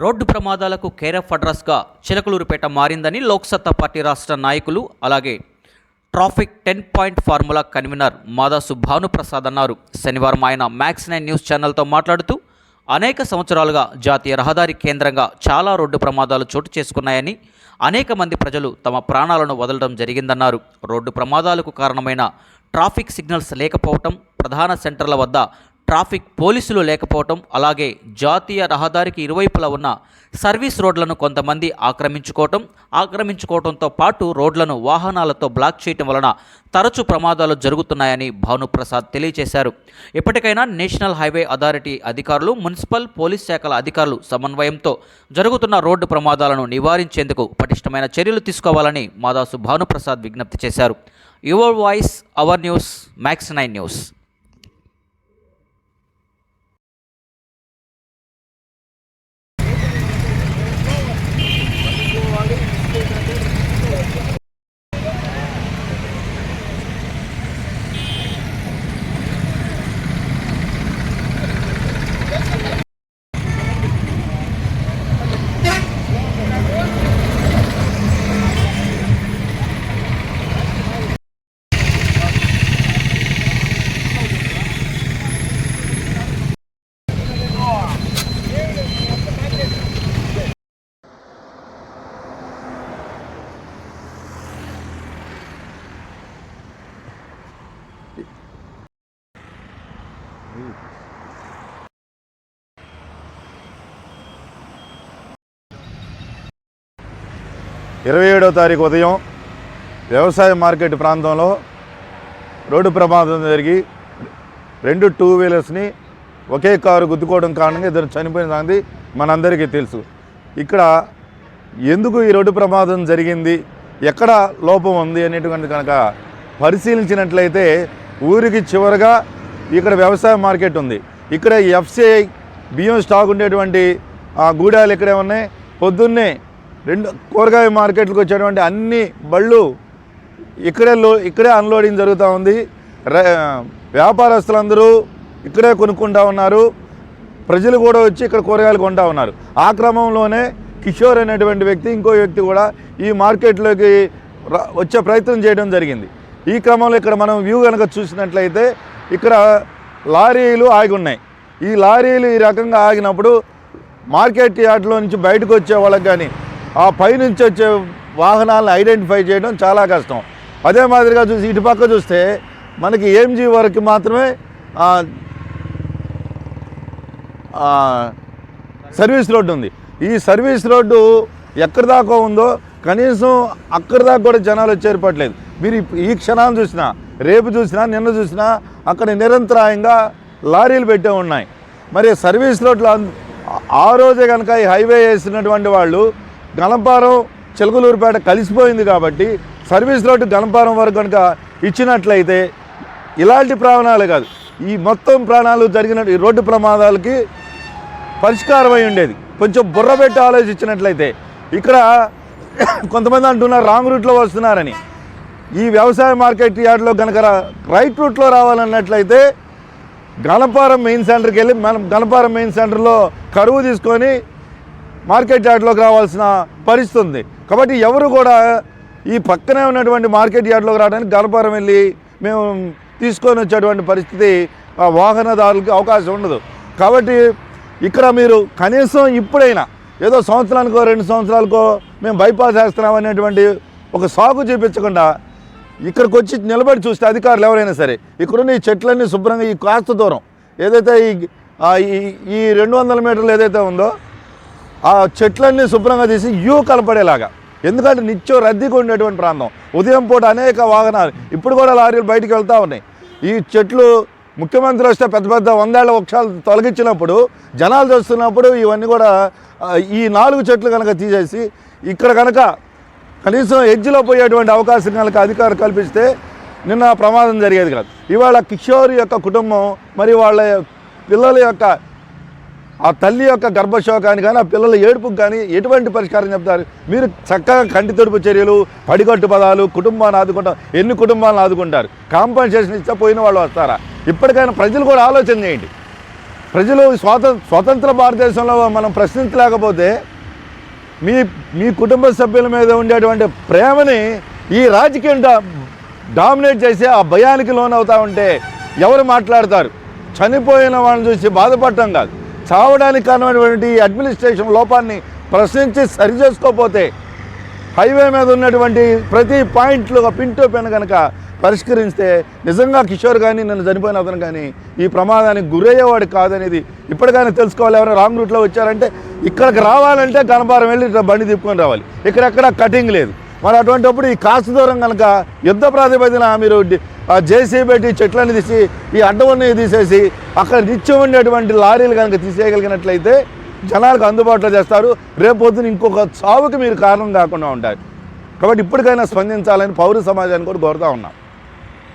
Road ప్రమాదాలకు care of అడ్రస్గా Chilakaluripet మారిందని Loksatta party రాష్ట్ర నాయకులు అలాగే traffic ten point formula convener Madasu Bhanuprasad అన్నారు. శనివారం ఆయన మ్యాక్స్ నైన్ న్యూస్ ఛానల్తో మాట్లాడుతూ అనేక సంవత్సరాలుగా జాతీయ రహదారి కేంద్రంగా చాలా రోడ్డు ప్రమాదాలు చోటు చేసుకున్నాయని అనేక మంది ప్రజలు తమ ప్రాణాలను వదలడం జరిగిందన్నారు. రోడ్డు ప్రమాదాలకు కారణమైన ట్రాఫిక్ సిగ్నల్స్ లేకపోవటం ప్రధాన సెంటర్ల వద్ద ట్రాఫిక్ పోలీసులు లేకపోవటం అలాగే జాతీయ రహదారికి ఇరువైపులా ఉన్న సర్వీస్ రోడ్లను కొంతమంది ఆక్రమించుకోవటం ఆక్రమించుకోవడంతో పాటు రోడ్లను వాహనాలతో బ్లాక్ చేయటం వలన తరచు ప్రమాదాలు జరుగుతున్నాయని భానుప్రసాద్ తెలియజేశారు. ఇప్పటికైనా నేషనల్ హైవే అథారిటీ అధికారులు మున్సిపల్ పోలీస్ శాఖల అధికారులు సమన్వయంతో జరుగుతున్న రోడ్డు ప్రమాదాలను నివారించేందుకు పటిష్టమైన చర్యలు తీసుకోవాలని మాదాసు భానుప్రసాద్ విజ్ఞప్తి చేశారు. Your voice our news Max Nine News. ఇరవై ఏడవ తారీఖు ఉదయం వ్యవసాయ మార్కెట్ ప్రాంతంలో రోడ్డు ప్రమాదం జరిగి రెండు టూ వీలర్స్ని ఒకే కారు గుద్దుకోవడం కారణంగా ఇద్దరు చనిపోయిన సంగతి మనందరికీ తెలుసు. ఇక్కడ ఎందుకు ఈ రోడ్డు ప్రమాదం జరిగింది? ఎక్కడ లోపం ఉంది అనేటువంటి కనుక పరిశీలించినట్లయితే ఊరికి చివరగా ఇక్కడ వ్యవసాయ మార్కెట్ ఉంది. ఇక్కడ ఎఫ్సిఐ బియ్యం స్టాక్ ఉండేటువంటి ఆ గూడాలు ఇక్కడే ఉన్నాయి. పొద్దున్నే రెండు కూరగాయ మార్కెట్లకు వచ్చేటువంటి అన్ని బళ్ళు ఇక్కడే లో ఇక్కడే అన్లోడింగ్ జరుగుతూ ఉంది. వ్యాపారస్తులందరూ ఇక్కడే కొనుక్కుంటా ఉన్నారు. ప్రజలు కూడా వచ్చి ఇక్కడ కూరగాయలు కొంటా ఉన్నారు. ఆ క్రమంలోనే కిషోర్ అనేటువంటి వ్యక్తి ఇంకో వ్యక్తి కూడా ఈ మార్కెట్లోకి వచ్చే ప్రయత్నం చేయడం జరిగింది. ఈ క్రమంలో ఇక్కడ మనం వ్యూ కనుక చూసినట్లయితే ఇక్కడ లారీలు ఆగి ఉన్నాయి ఈ లారీలు ఈ రకంగా ఆగినప్పుడు మార్కెట్ యార్డ్లో నుంచి బయటకు వచ్చే వాళ్ళకి కానీ ఆ పైనుంచి వచ్చే వాహనాలను ఐడెంటిఫై చేయడం చాలా కష్టం. అదే మాదిరిగా చూసి ఇటు పక్క చూస్తే మనకి ఏంజీ వరకు మాత్రమే సర్వీస్ రోడ్డు ఉంది. ఈ సర్వీస్ రోడ్డు ఎక్కడి దాకా ఉందో కనీసం అక్కడి దాకా కూడా జనాలు చేరిపట్లేదు మీరు ఈ క్షణాలు చూసినా రేపు చూసినా నిన్న చూసినా అక్కడ నిరంతరాయంగా లారీలు పెట్టే ఉన్నాయి. మరి సర్వీస్ రోడ్లు ఆ రోజే కనుక ఈ హైవే వేసినటువంటి వాళ్ళు గణపారం చిలకలూరుపేట కలిసిపోయింది కాబట్టి సర్వీస్ రోడ్డు గణపారం వరకు కనుక ఇచ్చినట్లయితే ఇలాంటి ప్రాణాలు కాదు. ఈ మొత్తం ప్రాణాలు జరిగిన ఈ రోడ్డు ప్రమాదాలకి పరిష్కారం అయి ఉండేది. కొంచెం బుర్ర పెట్టి ఆలోచించినట్లయితే ఇక్కడ కొంతమంది అంటున్నారు రాంగ్ రూట్లో వస్తున్నారని. ఈ వ్యవసాయ మార్కెట్ యార్డ్లో కనుక రైట్ రూట్లో రావాలన్నట్లయితే గణపారం మెయిన్ సెంటర్కి వెళ్ళి మనం గణపారం మెయిన్ సెంటర్లో కరువు తీసుకొని మార్కెట్ యార్డ్లోకి రావాల్సిన పరిస్థితి ఉంది. కాబట్టి ఎవరు కూడా ఈ పక్కనే ఉన్నటువంటి మార్కెట్ యార్డ్లోకి రావడానికి గర్భారం వెళ్ళి మేము తీసుకొని వచ్చేటువంటి పరిస్థితి ఆ వాహనదారులకి అవకాశం ఉండదు. కాబట్టి ఇక్కడ మీరు కనీసం ఇప్పుడైనా ఏదో సంవత్సరానికో రెండు సంవత్సరాలకో మేము బైపాస్ వేస్తున్నాం అనేటువంటి ఒక సాగు చూపించకుండా ఇక్కడికి వచ్చి నిలబడి చూస్తే అధికారులు ఎవరైనా సరే ఇక్కడున్న ఈ చెట్లన్నీ శుభ్రంగా ఈ కాస్త దూరం ఏదైతే ఈ- ఈ రెండు వందల మీటర్లు ఏదైతే ఉందో ఆ చెట్లన్నీ శుభ్రంగా తీసి యూ కలపడేలాగా. ఎందుకంటే నిత్యం రద్దీగా ఉండేటువంటి ప్రాంతం. ఉదయం పూట అనేక వాహనాలు ఇప్పుడు కూడా లారీలు బయటికి వెళ్తూ ఉన్నాయి. ఈ చెట్లు ముఖ్యమంత్రి వస్తే పెద్ద పెద్ద వందేళ్ళ వృక్షాలు తొలగించినప్పుడు జనాలు చూస్తున్నప్పుడు ఇవన్నీ కూడా ఈ నాలుగు చెట్లు కనుక తీసేసి ఇక్కడ కనుక కనీసం ఎడ్జ్లో పోయేటువంటి అవకాశం కనుక అధికారులు కల్పిస్తే నిన్న ప్రమాదం జరిగేది కాదు. ఇవాళ కిషోర్ యొక్క కుటుంబం మరి వాళ్ళ పిల్లల యొక్క ఆ తల్లి యొక్క గర్భశోకాన్ని కానీ ఆ పిల్లల ఏడుపుకి కానీ ఎటువంటి పరిష్కారం చెప్తారు? మీరు చక్కగా కంటి తొడుపు చర్యలు పడిగట్టు పదాలు కుటుంబాన్ని ఆదుకుంటారు ఎన్ని కుటుంబాలను ఆదుకుంటారు? కాంపన్సేషన్ ఇస్తే పోయిన వాళ్ళు వస్తారా? ఇప్పటికైనా ప్రజలు కూడా ఆలోచన చేయండి. ప్రజలు స్వాత స్వతంత్ర భారతదేశంలో మనం ప్రశ్నించలేకపోతే మీ మీ కుటుంబ సభ్యుల మీద ఉండేటువంటి ప్రేమని ఈ రాజకీయం డామినేట్ చేసి ఆ భయానికి లోనవుతా ఉంటే ఎవరు మాట్లాడతారు? చనిపోయిన వాళ్ళని చూసి బాధపడటం కాదు. చావడానికి కారణమైనటువంటి అడ్మినిస్ట్రేషన్ లోపాన్ని ప్రశ్నించి సరిచేసుకోకపోతే హైవే మీద ఉన్నటువంటి ప్రతి పాయింట్లు ఒక పిన్ టు పెన్ కనుక పరిష్కరిస్తే నిజంగా కిషోర్ కానీ నన్ను చనిపోయిన అతను కానీ ఈ ప్రమాదానికి గురయ్యేవాడు కాదనేది ఇప్పటికైనా తెలుసుకోవాలి. ఎవరైనా రాంగ్ రూట్లో వచ్చారంటే ఇక్కడికి రావాలంటే గణపారం వెళ్ళి బండి తిప్పుకొని రావాలి. ఇక్కడెక్కడ కటింగ్ లేదు. మరి అటువంటిప్పుడు ఈ కాస్త దూరం కనుక యుద్ధ ప్రాతిపదిన మీరు ఆ జేసీ పెట్టి చెట్లను తీసి ఈ అడ్డవన్నీ తీసేసి అక్కడ నిత్యం ఉండేటువంటి లారీలు కనుక తీసేయగలిగినట్లయితే జనాలకు అందుబాటులో చేస్తారు. రేపు ఇంకొక చావుకి మీరు కారణం కాకుండా ఉంటారు. కాబట్టి ఇప్పటికైనా స్పందించాలని పౌర సమాజాన్ని కూడా కోరుతా ఉన్నాం.